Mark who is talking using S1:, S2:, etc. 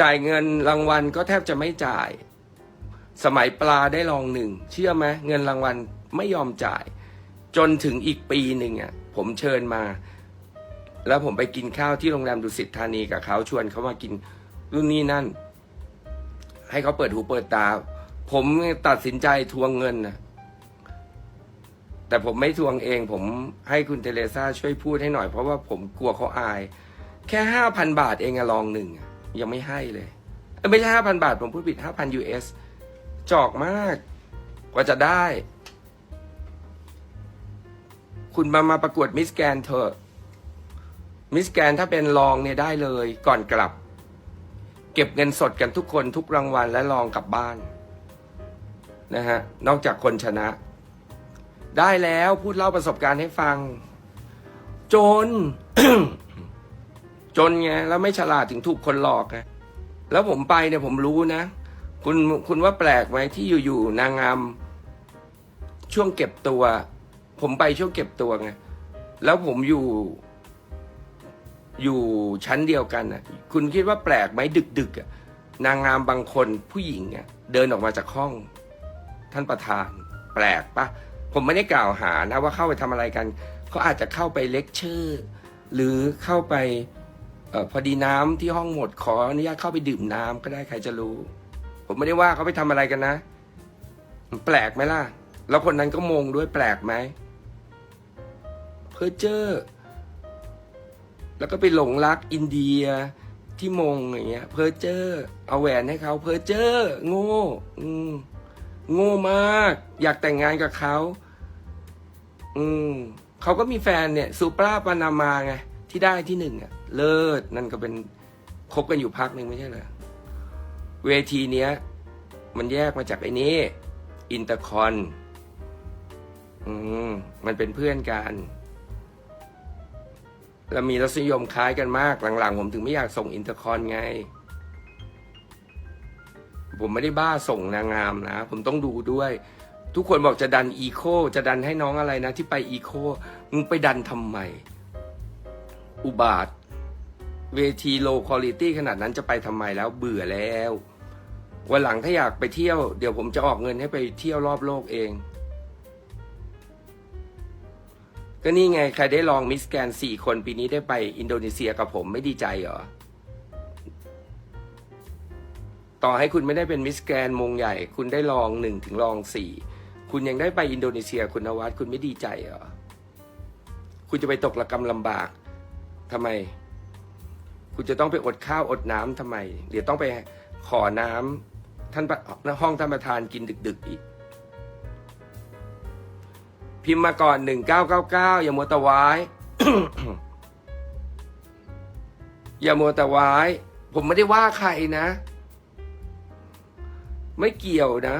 S1: จ่ายเงินรางวัลก็แทบจะไม่จ่าย สมัยปลาได้รองหนึ่งเชื่อไหมเงินรางวัลไม่ยอมจ่าย จนถึงอีกปีหนึ่งอะผมเชิญมา แล้วผมไปกินข้าวที่โรงแรมดุสิตธานีกับเขาชวนเขามากินรุ่นนี้นั่น ให้เขาเปิดหูเปิดตา ผมตัดสินใจทวงเงินนะแต่ผมไม่ทวงเอง ผมให้คุณเทเลซ่าช่วยพูดให้หน่อยเพราะว่าผมกลัวเขาอาย แค่ห้าพันบาทเองอะลองหนึ่งอะ ยังไม่ให้เลยเไม่ใช่ห้าพันบาท ผมพูดผิดห้าพัน US จอกมาก กว่าจะได้ คุณมามาประกวดมิสแกนเถอะมิสแกนถ้าเป็นรองเนี่ยได้เลยก่อนกลับ เก็บเงินสดกันทุกคนทุกรางวัลและรองกลับบ้านนะฮะนอกจากคนชนะ ได้แล้วพูดเล่าประสบการณ์ให้ฟัง จน จนไงแล้วไม่ฉลาดถึงถูกคนหลอกไงแล้วผมไปเนี่ยผมรู้นะ คุณคุณว่าแปลกไหมที่อยู่ๆนางงามช่วงเก็บตัว ผมไปช่วงเก็บตัวไงแล้วผมอยู่ อยู่ชั้นเดียวกันน่ะคุณคิดว่าแปลกไหมดึกๆอะนางงามบางคนผู้หญิงอะเดินออกมาจากห้อง ท่านประธาน แปลกปะผมไม่ได้กล่าวหานะว่าเข้าไปทำอะไรกันเขาอาจจะเข้าไปเลคเชอร์ หรือเข้าไป เออพอดีน้ำที่ห้องหมดขออนุญาตเข้าไปดื่มน้ำก็ได้ใครจะรู้ ผมไม่ได้ว่าเขาไปทำอะไรกันนะมันแปลกไหมล่ะ แล้วคนนั้นก็มงด้วยแปลกไหมเพอเจอร์ แล้วก็ไปหลงรักอินเดียที่มงอย่างเงี้ย เพอเจอร์ เอาแหวนให้เขาเพอเจอร์ โง่อืมโง่มาก อยากแต่งงานกับเขา อืมเขาก็มีแฟนเนี่ยซูปราปานามาไง ที่ได้ที่หนึ่งอะเลิศนั่นก็เป็นคบกันอยู่พักหนึ่งไม่ใช่เหรอเวทีเนี้ย มันแยกมาจากไอ้นี้อินเตอร์คอนอืมมันเป็นเพื่อนกันแล้วมีรสนิยมคล้ายกันมากหลังๆ ผมถึงไม่อยากส่งอินเตอร์คอนไง ผมไม่ได้บ้าส่งนางงามนะ ผมต้องดูด้วย ทุกคนบอกจะดันอีโคจะดันให้น้องอะไรนะ ที่ไปอีโคมึงไปดันทำไม อุบาท เวทีโลคอลิตี้ขนาดนั้นจะไปทำไมแล้วเบื่อแล้ว วันหลังถ้าอยากไปเที่ยวเดี๋ยวผมจะออกเงินให้ไปเที่ยวรอบโลกเอง ก็นี่ไงใครได้ลองมิสแกนสี่คนปีนี้ได้ไปอินโดนีเซียกับผมไม่ดีใจเหรอ ต่อให้คุณไม่ได้เป็นมิสแกรนมงใหญ่ คุณได้ลองหนึ่งถึงลองสี่คุณยังได้ไปอินโดนีเซียคุณนวัดคุณไม่ดีใจเหรอ คุณจะไปตกระกำลำบาก ทำไม คุณจะต้องไปอดข้าวอดน้ำทำไม เดี๋ยวต้องไปขอน้ำท่านประห้องท่านประธานกินดึก ๆ อีก พิมพ์มาก่อนหนึ่งเก้าเก้าเก้าอย่ามัวต่วายอย่ามัวแต่วาย ผมไม่ได้ว่าใครนะ ไม่เกี่ยวนะ